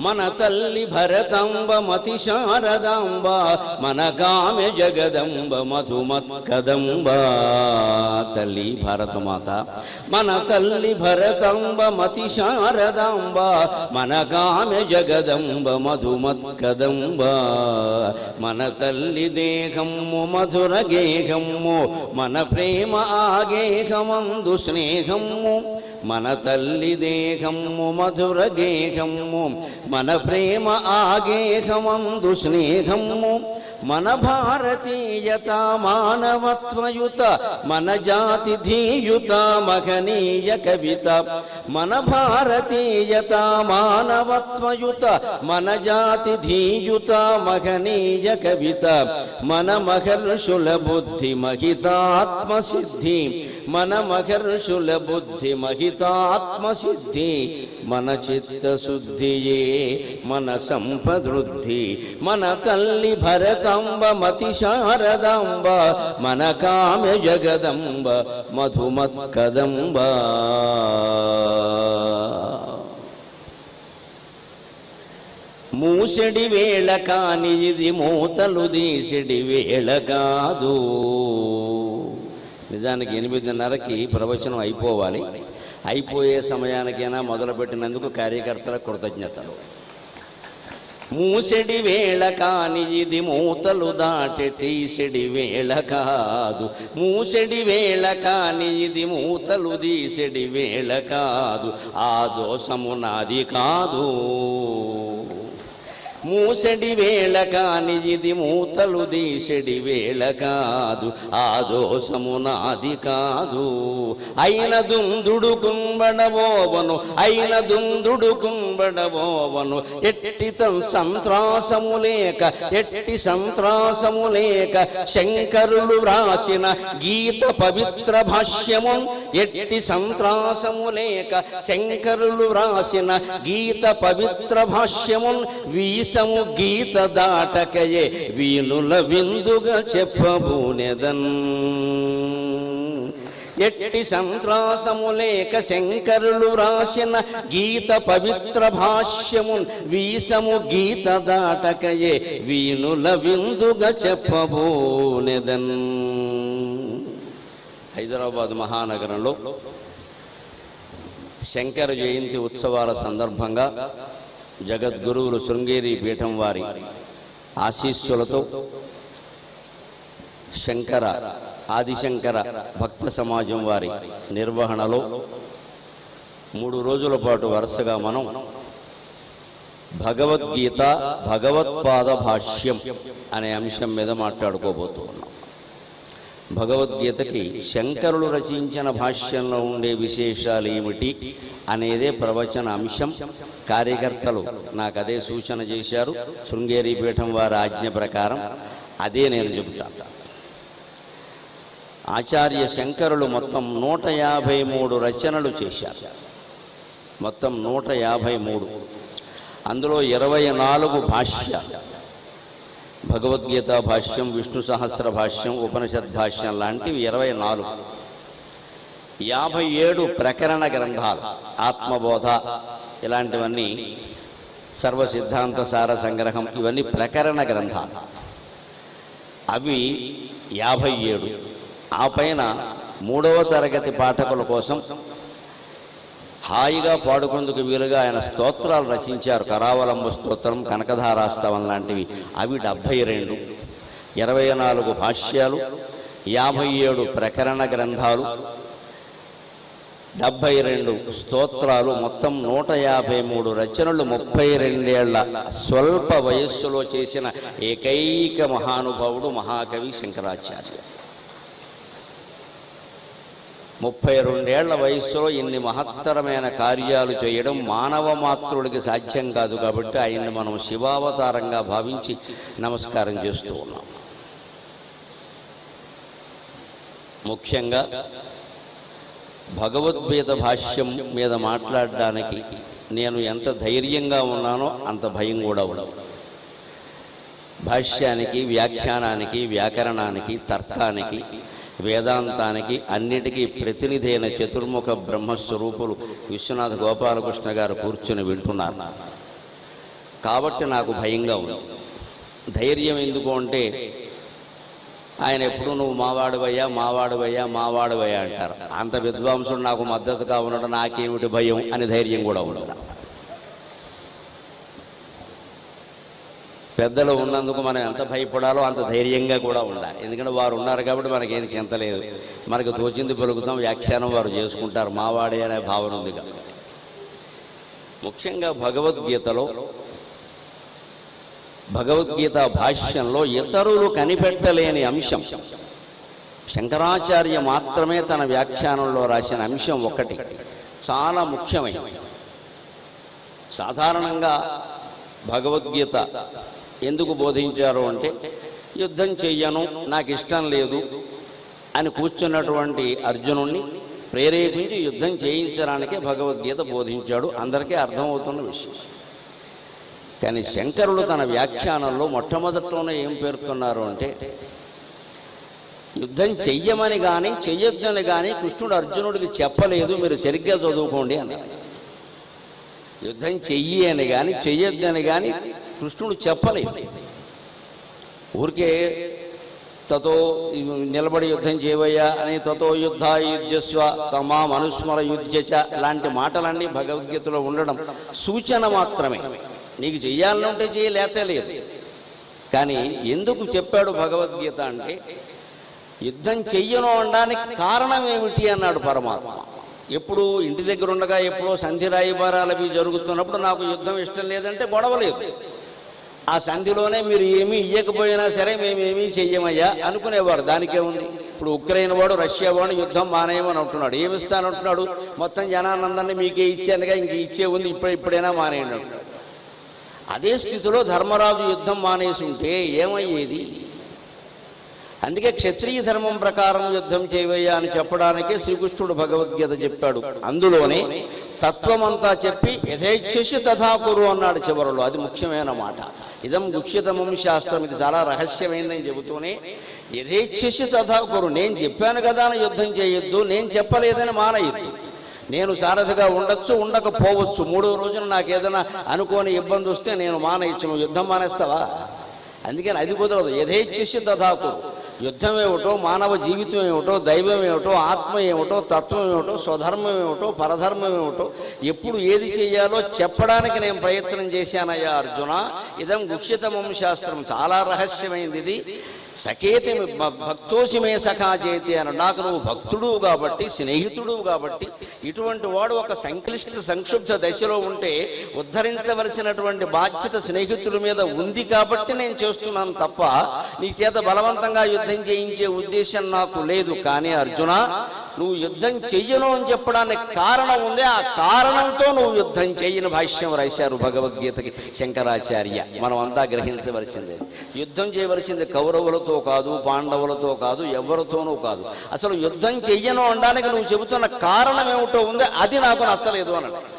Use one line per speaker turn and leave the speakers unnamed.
మన తల్లి భరతంబ మతి శారదాంబ మన గామె జగదంబ మధుమత్కదంబ. తల్లి భారతమాత మన తల్లి భరతంబ మతి శారదాంబ మన గామె జగదంబ మధుమత్కదంబ. మన తల్లి దేహము మధుర గేహము మన ప్రేమ ఆగేహమందు స్నేహము. మన తల్లి దేహము మధుర గేహము మన ప్రేమ ఆగేహమందు స్నేహము మన భారతీయత మానవత్వయుత మన జాతి ధీయుత మహనీయ కవిత మన భారతీయత మానవత్వయుత మన జాతి ధీయుత మహనీయ కవిత మన మహర్షుల బుద్ధి మహితాత్మ సిద్ధి మన మహర్షుల బుద్ధి మహిత సిద్ధి మన చిత్త శుద్ధియే మన సంపదృద్ధి మన తల్లి భరతంబ మతి శారదాంబ మన కామ్య జగదంబ మధుమత్కదంబ. మూసడి వేళ కాని ఇది మూతలు దీసడి వేళ కాదు. నిజానికి ఎనిమిదిన్నరకి ప్రవచనం అయిపోవాలి. అయిపోయే సమయానికైనా మొదలుపెట్టినందుకు కార్యకర్తల కృతజ్ఞతలు. మూసెడి వేళ కాని ఇది మూతలు దాటి తీసెడి వేళ కాదు. మూసెడి వేళ కాని ఇది మూతలు తీసెడి వేళ కాదు. ఆ దోషము నాది కాదు. మూసడి వేళ కాని ఇది మూతలు దీసెడి వేళ కాదు ఆ దోషము నాది కాదు. అయిన దుందుడు కుంబడబోవను అయిన దుందుడు కుంబడబోవను ఎట్టి సంత్రాసము లేక ఎట్టి సంత్రాసము లేక శంకరులు వ్రాసిన గీత పవిత్ర భాష్యము ఎట్టి సంత్రాసము లేక శంకరులు వ్రాసిన గీత పవిత్ర భాష్యము వీస దేశము గీత దాటకయే వీనుల విందుగా చెప్పబూనెదన్ ఎట్టి సంత్రాసము లేక శంకరులు రాసిన గీత పవిత్ర భాష్యము వీసము గీత దాటకయే వీనుల విందుగా చెప్పబోనెదన్ హైదరాబాద్ మహానగరంలో శంకర జయంతి ఉత్సవాల సందర్భంగా జగద్గురువులు శృంగేరి పీఠం వారి ఆశీస్సులతో శంకర ఆదిశంకర భక్త సమాజం వారి నిర్వహణలో మూడు రోజుల పాటు వరుసగా మనం భగవద్గీత భగవత్పాద భాష్యం అనే అంశం మీద మాట్లాడుకోబోతూ ఉన్నాం భగవద్గీతకి శంకరులు రచించిన భాష్యంలో ఉండే విశేషాలు ఏమిటి అనేదే ప్రవచన అంశం. కార్యకర్తలు నాకు అదే సూచన చేశారు. శృంగేరి పీఠం వారి ఆజ్ఞ ప్రకారం అదే నేను చెబుతాను ఆచార్య శంకరులు మొత్తం నూట యాభై మూడు రచనలు చేశారు. మొత్తం నూట యాభై మూడు. అందులో ఇరవై నాలుగు భాష్యాలు. భగవద్గీత భాష్యం విష్ణు సహస్ర భాష్యం ఉపనిషద్ భాష్యం లాంటివి ఇరవై నాలుగు. యాభై ఏడు ప్రకరణ గ్రంథాలు ఆత్మబోధ ఇలాంటివన్నీ సర్వ సిద్ధాంత సార సంగ్రహం ఇవన్నీ ప్రకరణ గ్రంథాలు. అవి యాభై ఏడు. ఆ పైన మూడవ తరగతి పాఠకుల కోసం హాయిగా పాడుకుందుకు వీలుగా ఆయన స్తోత్రాలు రచించారు. కరావలంబ స్తోత్రం కనకధారాస్తవం లాంటివి. అవి డెబ్భై రెండు ఇరవై నాలుగు భాష్యాలు యాభై ఏడు ప్రకరణ గ్రంథాలు డెబ్భై రెండు స్తోత్రాలు మొత్తం నూట యాభై మూడు రచనలు ముప్పై రెండేళ్ళ స్వల్ప వయస్సులో చేసిన ఏకైక మహానుభావుడు మహాకవి శంకరాచార్య. ముప్పై రెండేళ్ళ వయసులో ఇన్ని మహత్తరమైన కార్యాలు చేయడం మానవ మాత్రుడికి సాధ్యం కాదు కాబట్టి ఆయన్ని మనం శివావతారంగా భావించి నమస్కారం చేస్తూ ఉన్నాం. ముఖ్యంగా భగవద్గీత భాష్యం మీద మాట్లాడడానికి నేను ఎంత ధైర్యంగా ఉన్నానో అంత భయం కూడా ఉండదు. భాష్యానికి వ్యాఖ్యానానికి వ్యాకరణానికి తర్కానికి వేదాంతానికి అన్నిటికీ ప్రతినిధి అయిన చతుర్ముఖ బ్రహ్మస్వరూపులు విశ్వనాథ గోపాలకృష్ణ గారు కూర్చుని వింటున్నారు. కాబట్టి నాకు భయంగా ఉంది. ధైర్యం ఎందుకు అంటే ఆయన ఎప్పుడు నువ్వు మావాడువయ్యా మావాడువయ్యా మావాడువయ్యా అంటారు. అంత విద్వాంసుడు నాకు మద్దతుగా ఉండడం నాకేమిటి భయం అని ధైర్యం కూడా ఉండదు. పెద్దలు ఉన్నందుకు మనం ఎంత భయపడాలో అంత ధైర్యంగా కూడా ఉండాలి. ఎందుకంటే వారు ఉన్నారు కాబట్టి మనకేం చింత లేదు. మనకు తోచింది పలుకుతాం వ్యాఖ్యానం వారు చేసుకుంటారు. మావాడే అనే భావన ఉంది కాబట్టి ముఖ్యంగా భగవద్గీతలో భగవద్గీత భాష్యంలో ఇతరులు కనిపెట్టలేని అంశం శంకరాచార్య మాత్రమే తన వ్యాఖ్యానంలో రాసిన అంశం ఒకటి. చాలా ముఖ్యమైనది. సాధారణంగా భగవద్గీత ఎందుకు బోధించారు అంటే యుద్ధం చెయ్యను నాకు ఇష్టం లేదు అని కూర్చున్నటువంటి అర్జునుణ్ణి ప్రేరేపించి యుద్ధం చేయించడానికే భగవద్గీత బోధించాడు. అందరికీ అర్థమవుతున్న విషయం. కానీ శంకరుడు తన వ్యాఖ్యానంలో మొట్టమొదట్లోనే ఏం పేర్కొన్నారు అంటే యుద్ధం చెయ్యమని కానీ చెయ్యొద్దని కానీ కృష్ణుడు అర్జునుడికి చెప్పలేదు మీరు సరిగ్గా చదువుకోండి అన్నారు. యుద్ధం చెయ్యి అని కానీ చెయ్యొద్దని కానీ కృష్ణుడు చెప్పలేదు. ఊరికే తతో నిలబడి యుద్ధం చేయవయ్యా అని తతో యుద్ధ యుద్ధస్వ తమా మనుస్మర యుద్ధచ లాంటి మాటలన్నీ భగవద్గీతలో ఉండడం సూచన మాత్రమే. నీకు చెయ్యాలనుంటే చేయలేతే లేదు. కానీ ఎందుకు చెప్పాడు భగవద్గీత అంటే యుద్ధం చెయ్యను అనడానికి కారణం ఏమిటి అన్నాడు పరమాత్మ. ఎప్పుడు ఇంటి దగ్గర ఉండగా ఎప్పుడో సంధి రాయిబారాలు అవి జరుగుతున్నప్పుడు నాకు యుద్ధం ఇష్టం లేదంటే గొడవ లేదు. ఆ సంధిలోనే మీరు ఏమీ ఇయ్యకపోయినా సరే మేము చెయ్యమయ్యా అనుకునేవారు. దానికే ఉంది ఇప్పుడు ఉక్రెయిన్ వాడు రష్యా వాడు యుద్ధం మానేయమని అంటున్నాడు. ఏమి ఇస్తానంటున్నాడు మొత్తం జనానందాన్ని మీకే ఇచ్చానుగా ఇంక ఇచ్చే ఉంది ఇప్పుడు ఇప్పుడైనా మానేయండి అంటున్నాడు. అదే స్థితిలో ధర్మరాజు యుద్ధం మానేసి ఉంటే ఏమయ్యేది? అందుకే క్షత్రియ ధర్మం ప్రకారం యుద్ధం చేయవయ్యా అని చెప్పడానికే శ్రీకృష్ణుడు భగవద్గీత చెప్పాడు. అందులోనే తత్వమంతా చెప్పి యథేచ్ఛసి తథాకురు అన్నాడు చివరలో. అది ముఖ్యమైన మాట. ఇదం గుహ్యతమం శాస్త్రం. ఇది చాలా రహస్యమైందని చెబుతూనే యథేచ్ఛసి తథాకురు నేను చెప్పాను కదా అని యుద్ధం చేయొద్దు. నేను చెప్పలేదని మానయొద్దు. నేను సారథిగా ఉండొచ్చు ఉండకపోవచ్చు. మూడో రోజున నాకు ఏదైనా అనుకోని ఇబ్బంది వస్తే నేను మానేయచ్చు. నువ్వు యుద్ధం మానేస్తావా? అందుకని అది కుదరదు. యథేచ్ఛసి తథాకురు యుద్ధం ఏమిటో మానవ జీవితం ఏమిటో దైవం ఏమిటో ఆత్మ ఏమిటో తత్వం ఏమిటో స్వధర్మం ఏమిటో పరధర్మం ఏమిటో ఎప్పుడు ఏది చేయాలో చెప్పడానికి నేను ప్రయత్నం చేశానయ్యా అర్జున. ఇదం గుక్షితమం శాస్త్రం. చాలా రహస్యమైంది ఇది. సకేతి భక్తోసి మే సఖా చేతి అని నాకు నువ్వు భక్తుడు కాబట్టి స్నేహితుడు కాబట్టి ఇటువంటి వాడు ఒక సంక్లిష్ట సంక్షుబ్ధ దశలో ఉంటే ఉద్ధరించవలసినటువంటి బాధ్యత స్నేహితుడి మీద ఉంది కాబట్టి నేను చేస్తున్నాను తప్ప నీ చేత బలవంతంగా యుద్ధం చేయించే ఉద్దేశం నాకు లేదు. కానీ అర్జున నువ్వు యుద్ధం చెయ్యను అని చెప్పడానికి కారణం ఉంది ఆ కారణంతో నువ్వు యుద్ధం చెయ్యని భాష్యం రాశారు భగవద్గీతకి శంకరాచార్య. మనం అంతా గ్రహించవలసిందే. యుద్ధం చేయవలసింది కౌరవులతో కాదు పాండవులతో కాదు ఎవరితోనూ కాదు. అసలు యుద్ధం చెయ్యను అనడానికి నువ్వు చెబుతున్న కారణం ఏమిటో ఉంది అది నాకు నచ్చలేదు అన్నాడు.